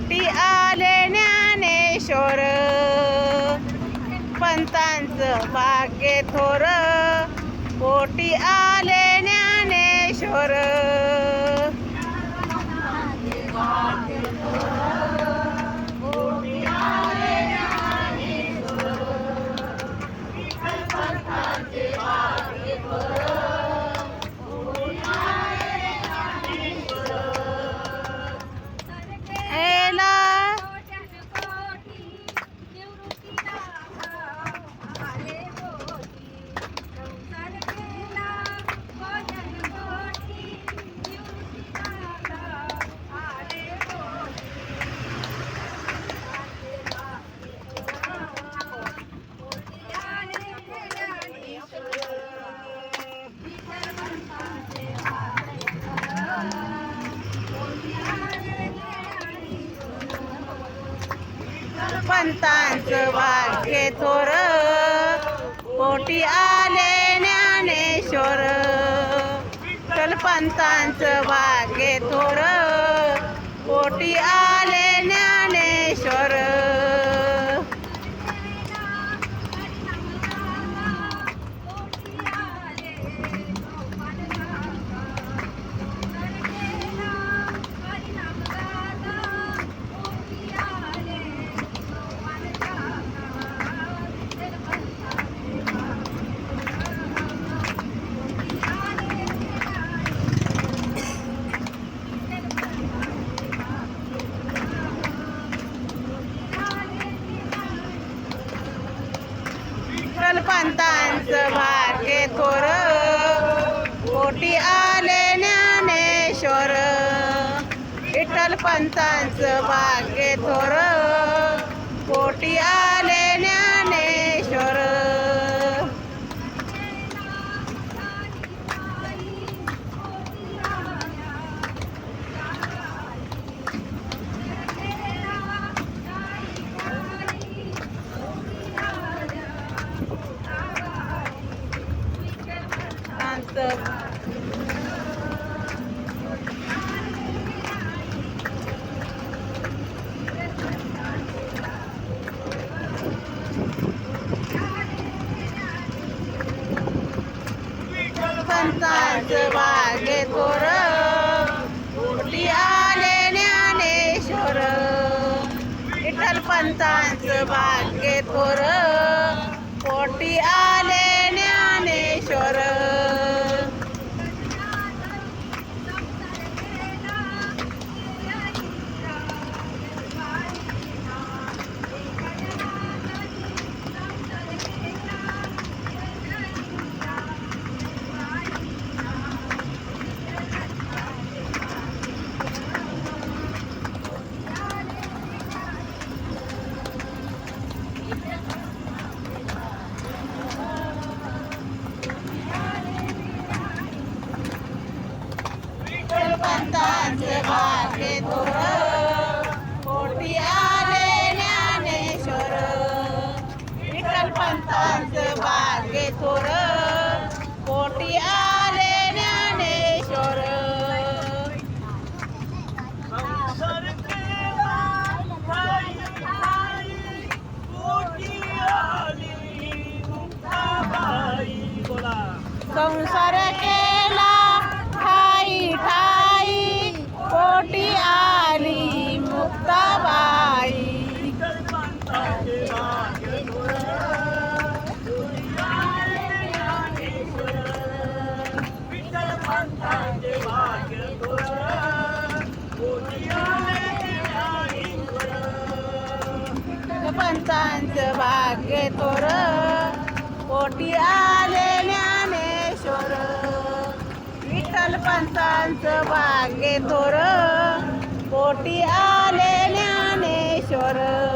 कोटी आले ज्ञानेश्वर. पंतांचं भाग्य थोर. कोटी आले ज्ञानेश्वर. पंतांचं वाक्य थोर. पोटी आले ज्ञानेश्वर. चल पंतांच भाग्य थोर. चल पंतांचं भाग्य थोर. कोटी आले ज्ञानेश्वर. विठ्ठल पंतांचं भाग्य थोर. कोटी आले ज्ञानेश्वर पंतांचं पंतांचं बागे कोर पोटी आले ज्ञानेश्वर? विठ्ठल पंतांचं बागे कोर कोटी आले पंतांचे भाग्य थोर पोटी आले ज्ञानेश्वर. विठ्ठल पंतांचं भाग्य थोर पोटी आले ज्ञानेश्वर. संसार पंचांचं भाग्य तोर. पोटी आले ज्ञानेश्वर. विठ्ठल पंचांचं भाग्य तोर. पोटी आले ज्ञानेश्वर.